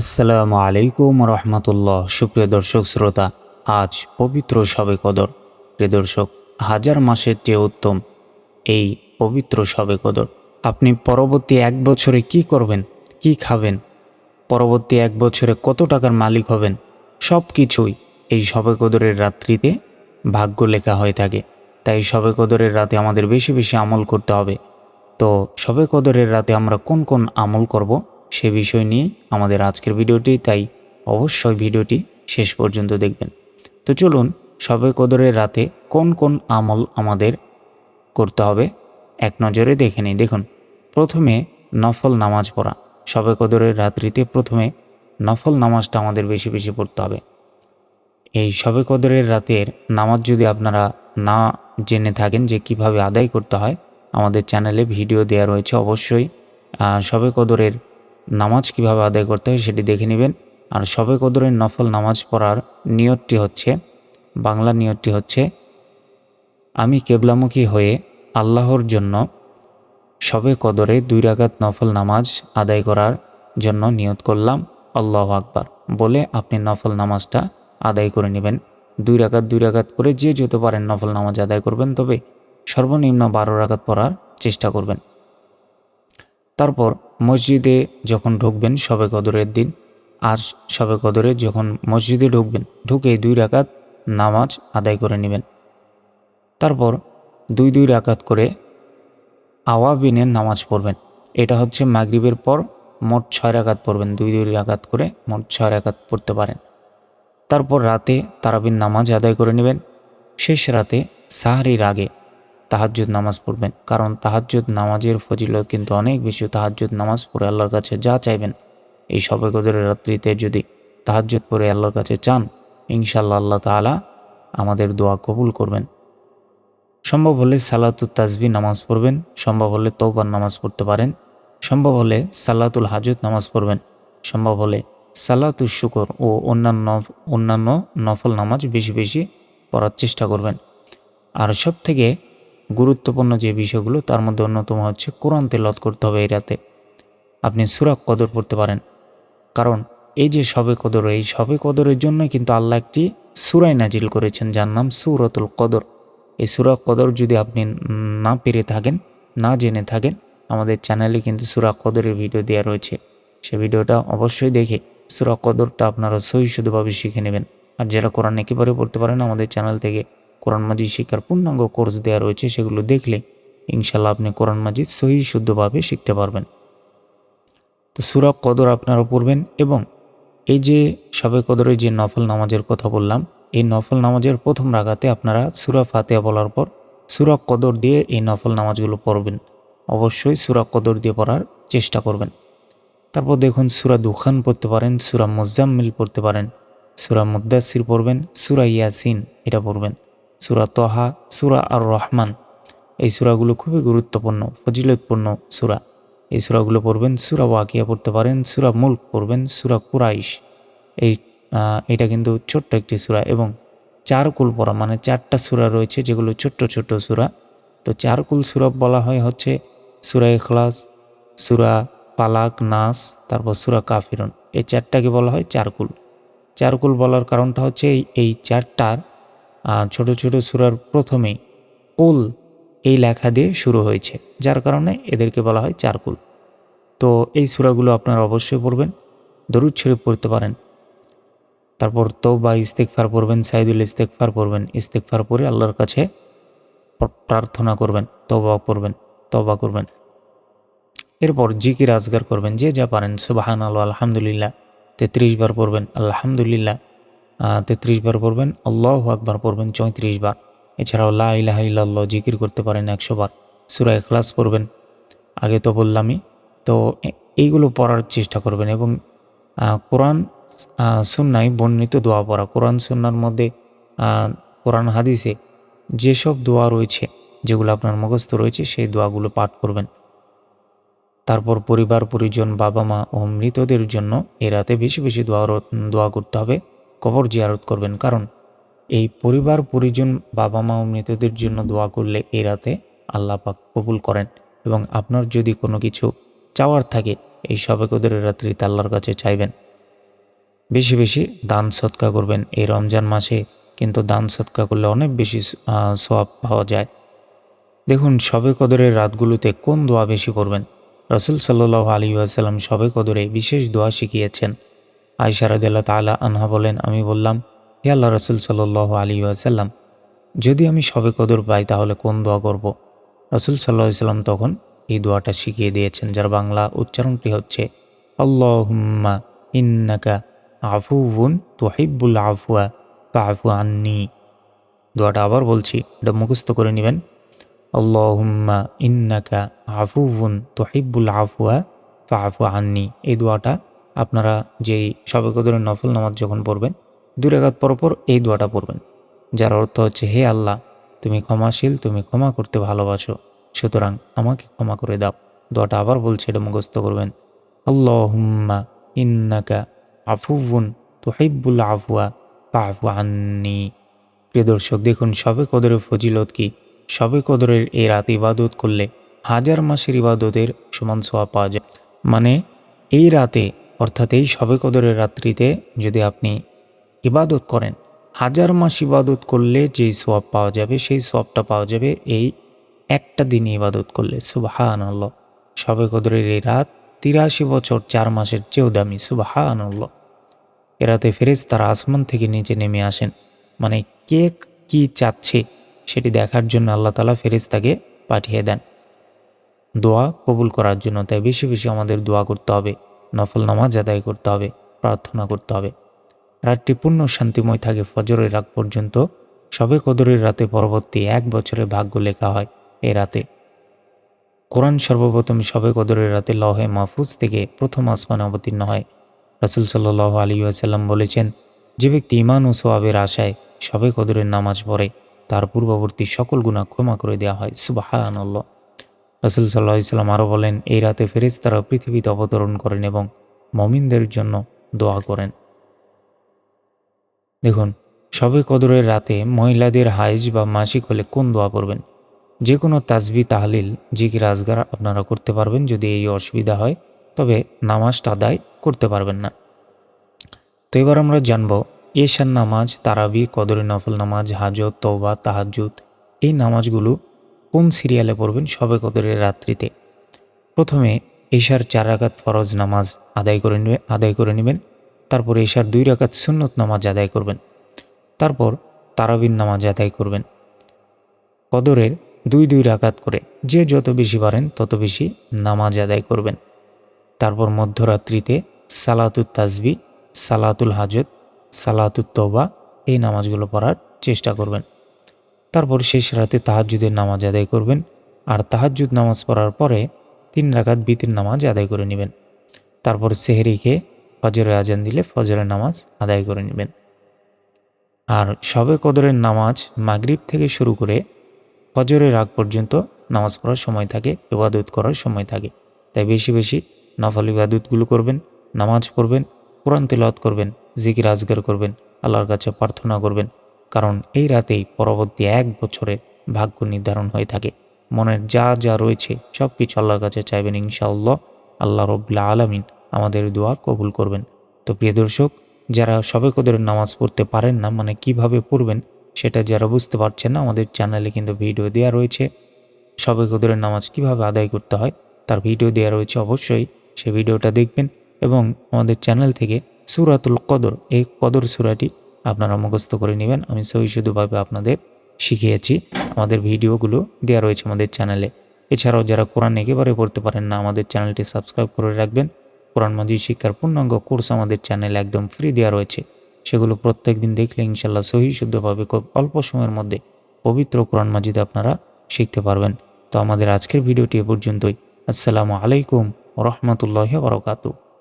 আসসালামু আলাইকুম রহমতুল্লাহ। সুপ্রিয় দর্শক, শ্রোতা, আজ পবিত্র শবে কদর। প্রিয় দর্শক, হাজার মাসের চেয়ে উত্তম এই পবিত্র শবে কদর। আপনি পরবর্তী এক বছরে কি করবেন, কি খাবেন, পরবর্তী এক বছরে কত টাকার মালিক হবেন, সব কিছুই এই শবে কদরের রাত্রিতে ভাগ্য লেখা হয়ে থাকে। তাই শবে কদরের রাতে আমাদের বেশি বেশি আমল করতে হবে। তো শবে কদরের রাতে আমরা কোন কোন আমল করব? সে বিষয় নিয়ে আমাদের আজকের ভিডিওটি, তাই অবশ্যই ভিডিওটি শেষ পর্যন্ত দেখবেন। তো চলুন শবে কদরের রাতে কোন কোন আমল আমাদের করতে হবে এক নজরে দেখে নিই। দেখুন, প্রথমে নফল নামাজ পড়া। শবে কদরের রাত্রিতে প্রথমে নফল নামাজটা আমাদের বেশি বেশি পড়তে হবে। এই শবে কদরের রাতের নামাজ যদি আপনারা না জেনে থাকেন যে কীভাবে আদায় করতে হয়, আমাদের চ্যানেলে ভিডিও দেওয়া রয়েছে। অবশ্যই শবে কদরের নামাজ কীভাবে আদায় করতে হয় সেটি দেখে নেবেন। আর শবে কদরের নফল নামাজ পড়ার নিয়তটি হচ্ছে, বাংলা নিয়তটি হচ্ছে, আমি কেবলামুখী হয়ে আল্লাহর জন্য শবে কদরে দুই রাকাত নফল নামাজ আদায় করার জন্য নিয়ত করলাম। আল্লাহ আকবার। বলে আপনি নফল নামাজটা আদায় করে নেবেন। দুই রাকাত দুই রাকাত করে যে যত পারেন নফল নামাজ আদায় করবেন। তবে সর্বনিম্ন বারো রাকাত পড়ার চেষ্টা করবেন। তারপর মসজিদে যখন ঢুকবেন শবে কদরের দিন, আর শবে কদরে যখন মসজিদে ঢুকবেন ঢুকে দুই রাকাত নামাজ আদায় করে নেবেন। তারপর দুই দুই রাকাত করে আওয়াবিনের নামাজ পড়বেন। এটা হচ্ছে মাগরিবের পর মোট ছয় রাকাত পড়বেন, দুই দুই রাকাত করে মোট ছয় রাকাত পড়তে পারেন। তারপর রাতে তারাবির নামাজ আদায় করে নেবেন। শেষ রাতে সাহারির আগে তাহাজ্জুদ নামাজ পড়বেন। কারণ তাহাজ্জুদ নামাজের ফজিলত কিন্তু অনেক বেশি। তাহাজ্জুদ নামাজ পড়ে আল্লাহর কাছে যা চাইবেন। এই সবে রাত্রিতে যদি তাহাজ্জুদ পড়ে আল্লাহর কাছে চান ইনশাল্লাহ আল্লাহ তাআলা আমাদের দোয়া কবুল করবেন। সম্ভব হলে সালাতুল তাজবি নামাজ পড়বেন। সম্ভব হলে তৌবার নামাজ পড়তে পারেন। সম্ভব হলে সালাতুল হাজত নামাজ পড়বেন। সম্ভব হলে সালাতুল শুকর ও অন্যান্য অন্যান্য নফল নামাজ বেশি বেশি পড়ার চেষ্টা করবেন। আর সব থেকে গুরুত্বপূর্ণ যে বিষয়গুলো, তার মধ্যে অন্যতম হচ্ছে কোরআন তেলত করতে হবে এই রাতে। আপনি সুরাক কদর পড়তে পারেন। কারণ এই যে সবে কদর, এই সবে কদরের জন্য কিন্তু আল্লাহ একটি সুরাই নাজিল করেছেন, যার নাম সুরতুল কদর। এই সুরা কদর যদি আপনি না পেরে থাকেন, না জেনে থাকেন, আমাদের চ্যানেলে কিন্তু সুরা কদরের ভিডিও দেওয়া রয়েছে। সে ভিডিওটা অবশ্যই দেখে সুরা কদরটা আপনারা সহি শুধুভাবে শিখে নেবেন। আর যারা কোরআন একেবারে পড়তে পারেন, আমাদের চ্যানেল থেকে কোরআন মাজিদ শিক্ষার পূর্ণাঙ্গ কোর্স দেওয়া রয়েছে, সেগুলো দেখলে ইনশাল্লাহ আপনি কোরআন মাজিদ সহি শুদ্ধভাবে শিখতে পারবেন। তো সুরা কদর আপনারা পড়বেন এবং এই যে সবে কদরের যে নফল নামাজের কথা বললাম, এই নফল নামাজের প্রথম রাগাতে আপনারা সুরা ফাতেহা বলার পর সুরা কদর দিয়ে এই নফল নামাজগুলো পড়বেন। অবশ্যই সুরা কদর দিয়ে পড়ার চেষ্টা করবেন। তারপর দেখুন সুরা দুখান পড়তে পারেন, সুরা মুজাম্মিল পড়তে পারেন, সুরা মুদাসির পড়বেন, সুরা ইয়াসিন এটা পড়বেন। সুরা তহা, সুরা আর রহমান এই সুরাগুলো খুবই গুরুত্বপূর্ণ, ফজিলতপূর্ণ সুরা। এই সুরাগুলো পড়বেন, সুরা ওয়াকিয়া পড়তে পারেন, সুরা মুল্ক পড়বেন, সুরা কুরাইশ। এই এটা কিন্তু ছোট্ট একটি সুরা এবং চার কুল পড়া মানে চারটা সুরা রয়েছে যেগুলো ছোট্ট ছোট্ট সুরা। তো চার কুল সুরা বলা হয় হচ্ছে সুরা এখলাস সুরা পালাক, নাস, তারপর সুরা কাফিরন। এই চারটাকে বলা হয় চারকুল। চারকুল বলার কারণটা হচ্ছে এই চারটার ছোট ছোট সুরার প্রথমেই কুল এই লেখা দিয়ে শুরু হয়েছে, যার কারণে এদেরকে বলা হয় চারকুল। তো এই সুরাগুলো আপনারা অবশ্যই পড়বেন, দরুদ শরীফ পড়তে পারেন। তারপর তো তৌবা ইস্তেকফার পড়বেন, সাইদুল ইস্তেকফার পড়বেন ইস্তেকফার পরে আল্লাহর কাছে প্রার্থনা করবেন তবা করবেন তবা করবেন। এরপর জিকির আজগার করবেন, যে যা পারেন সুবাহান আল্লাহ আলহামদুলিল্লাহ, তেত্রিশ বার পড়বেন, আলহামদুলিল্লাহ তেত্রিশ বার পড়বেন, আল্লাহ আকবার পড়বেন চৌত্রিশ বার। এছাড়াও লা ইলাহা ইল্লাল্লাহ জিকির করতে পারেন একশো বার। সুরা এখলাস পড়বেন। আগে তো বললামই, তো এইগুলো পড়ার চেষ্টা করবেন এবং কোরআন সুন্নায় বর্ণিত দোয়া পড়া। কোরআন, সুন্নার মধ্যে কোরআন হাদিসে যেসব দোয়া রয়েছে, যেগুলো আপনার মুখস্থ রয়েছে, সেই দোয়াগুলো পাঠ করবেন। তারপর পরিবার, পরিজন বাবা মা ও মৃতদের জন্য এ রাতে বেশি বেশি দোয়া দোয়া করতে হবে। কবর জিয়ারত করবেন। কারণ এই পরিবার, পরিজন বাবা মা ও মৃতদের জন্য দোয়া করলে এই রাতে আল্লাহ পাক কবুল করেন এবং আপনার যদি কোনো কিছু চাওয়ার থাকে, এই সবে কদরের রাত্রিতে আল্লাহর কাছে চাইবেন। বেশি বেশি দান সৎকা করবেন। এই রমজান মাসে কিন্তু দান সৎকা করলে অনেক বেশি সোয়াব পাওয়া যায়। দেখুন শবে কদরের রাতগুলোতে কোন দোয়া বেশি করবেন? রসুল সাল্লাহ আলী আসাল্লাম শবে কদরে বিশেষ দোয়া শিখিয়েছেন। আয়সারদুল্লাহ তালা আনহা বলেন, আমি বললাম, হে আল্লাহ রসুল সাল্লাহ আলী আসাল্লাম যদি আমি সবে কদর পাই তাহলে কোন দোয়া করব? রসুল সাল্লাহ সাল্লাম তখন এই দোয়াটা শিখিয়ে দিয়েছেন, যার বাংলা উচ্চারণটি হচ্ছে, আল্লাহুম্মা ইন্নাকা আফুউন তোহিব্বুল আফুয়া আফু আন্নি। দোয়াটা আবার বলছি, এটা মুখস্থ করে নেবেন, আল্লাহুম্মা ইন্নাকা আফুউন তোহিব্বুল আফুয়া আফু আন্নি। এই দোয়াটা আপনারা যেই সবে কদরের নফল নামাজ যখন পড়বেন দু রেখাত পরপর এই দোয়াটা পড়বেন, যার অর্থ হচ্ছে, হে আল্লাহ, তুমি ক্ষমাশীল, তুমি ক্ষমা করতে ভালোবাসো, সুতরাং আমাকে ক্ষমা করে দাও। দোয়াটা আবার বলছে, এটা মুখস্থ করবেন, আল্লাহুম্মা ইন্নাকা আফুবুন তুহিব্বুল আফুয়া পাফু আন্নি। প্রিয় দর্শক, দেখুন সবে কদরের ফজিলত কি? সবে কদরের এই রাত ইবাদত করলে হাজার মাসের ইবাদতের সমান সোয়া পাওয়া যায়। মানে এই রাতে অর্থাৎ এই সবে কদরের রাত্রিতে যদি আপনি ইবাদত করেন, হাজার মাস ইবাদত করলে যেই সোয়াব পাওয়া যাবে, সেই সোয়াবটা পাওয়া যাবে এই একটা দিনে ইবাদত করলে। সুবাহান আল্লাহ সবে কদরের এই রাত তিরাশি বছর চার মাসের চেয়েও দামি। সুবাহান আল্লাহ এরাতে ফেরেজ তারা আসমান থেকে নিচে নেমে আসেন। মানে কে কি চাচ্ছে সেটি দেখার জন্য আল্লাহ তালা ফেরেস্তাকে পাঠিয়ে দেন। দোয়া কবুল করার জন্য। তাই বেশি বেশি আমাদের দোয়া করতে হবে। নফল নামাজ আদায় করতে হবে, প্রার্থনা করতে হবে। রাতটি পূর্ণ শান্তিময় থাকে, ফজরের রাগ পর্যন্ত। সবে কদরের রাতে পরবর্তী এক বছরের ভাগ্য লেখা হয় এ রাতে। কোরআন সর্বপ্রথম সবে কদরের রাতে লহে মাহফুজ থেকে প্রথম আসমানে অবতীর্ণ হয়। রসুল সাল্লাহ আলী আসাল্লাম বলেছেন, যে ব্যক্তি ইমান ও সোয়াবের আশায় সবে কদরের নামাজ পড়ে, তার পূর্ববর্তী সকল গুণা ক্ষমা করে দেওয়া হয়। আল্লাহ রসুল সাল্লাহ ইসলাম আরও বলেন, এই রাতে ফেরেজ তারা পৃথিবীতে অবতরণ করেন এবং মমিনদের জন্য দোয়া করেন। দেখুন, সবে কদরের রাতে মহিলাদের হাইজ বা মাসিক হলে কোন দোয়া করবেন যে কোনো তাজবি তাহলিল, জিকির, আজগার আপনারা করতে পারবেন যদি এই অসুবিধা হয়, তবে নামাজটা আদায় করতে পারবেন না। তো এবার আমরা জানব, এশার নামাজ, তারাবি কদরে নফল নামাজ, হাজত তৌবা তাহাজুত এই নামাজগুলো কোন সিরিয়ালে পড়বেন সবে কদরের রাত্রিতে? প্রথমে এশার চার রাকাত ফরজ নামাজ আদায় করে নেবে, আদায় করে নেবেন। তারপর এশার দুই রাকাত সুন্নত নামাজ আদায় করবেন। তারপর তারাবিন নামাজ আদায় করবেন। কদরের দুই দুই রাকাত করে যে যত বেশি পারেন তত বেশি নামাজ আদায় করবেন। তারপর মধ্যরাত্রিতে সালাতুল তাজবি সালাতুল হাজত, সালাতুত তবা এই নামাজগুলো পড়ার চেষ্টা করবেন। তারপর শেষ রাতে তাহাজুদের নামাজ আদায় করবেন আর তাহাজুদ নামাজ পড়ার পরে তিন রাকাত বিতির নামাজ আদায় করে নেবেন। তারপর সেহেরিকে ফজরে আজান দিলে ফজরের নামাজ আদায় করে নেবেন। আর সবে কদরের নামাজ মাগরিব থেকে শুরু করে ফজরের আগ পর্যন্ত নামাজ পড়ার সময় থাকে, ইবাদত করার সময় থাকে। তাই বেশি বেশি নফল ইবাদতগুলো করবেন, নামাজ পড়বেন, কোরআন তেলাওয়াত করবেন, জিকির আজগার করবেন, আল্লাহর কাছে প্রার্থনা করবেন কারণ এই রাতেই পরবর্তী এক বছরের ভাগ্য নির্ধারণ হয়ে থাকে। মনের যা যা রয়েছে সব কিছু আল্লাহর কাছে চাইবেন ইনশাআল্লাহ। আল্লাহ রবুল্লা আলমিন আমাদের দোয়া কবুল করবেন। তো প্রিয় দর্শক, যারা সবে কদরের নামাজ পড়তে পারেন না মানে কীভাবে পড়বেন, সেটা যারা বুঝতে পারছেন না, আমাদের চ্যানেলে কিন্তু ভিডিও দেওয়া রয়েছে। সবে কদরের নামাজ কীভাবে আদায় করতে হয়, তার ভিডিও দেওয়া রয়েছে অবশ্যই। সে ভিডিওটা দেখবেন এবং আমাদের চ্যানেল থেকে সুরাতুল কদর, এই কদর সুরাটি আপনারা মুখস্থ করে নেবেন। আমি সহি শুধুভাবে আপনাদের শিখিয়েছি। আমাদের ভিডিওগুলো দেওয়া রয়েছে আমাদের চ্যানেলে। এছাড়াও যারা কোরআন একেবারে পড়তে পারেন না, আমাদের চ্যানেলটি সাবস্ক্রাইব করে রাখবেন। কোরআন মাজিদ শিক্ষার পূর্ণাঙ্গ কোর্স আমাদের চ্যানেলে একদম ফ্রি দেওয়া রয়েছে। সেগুলো প্রত্যেক দিন দেখলে ইনশাল্লাহ সহি শুদ্ধভাবে খুব অল্প সময়ের মধ্যে পবিত্র কোরআন মাজিদ আপনারা শিখতে পারবেন। তো আমাদের আজকের ভিডিওটি এ পর্যন্তই। আসসালামু আলাইকুম রহমতুল্লাহ বরকাতু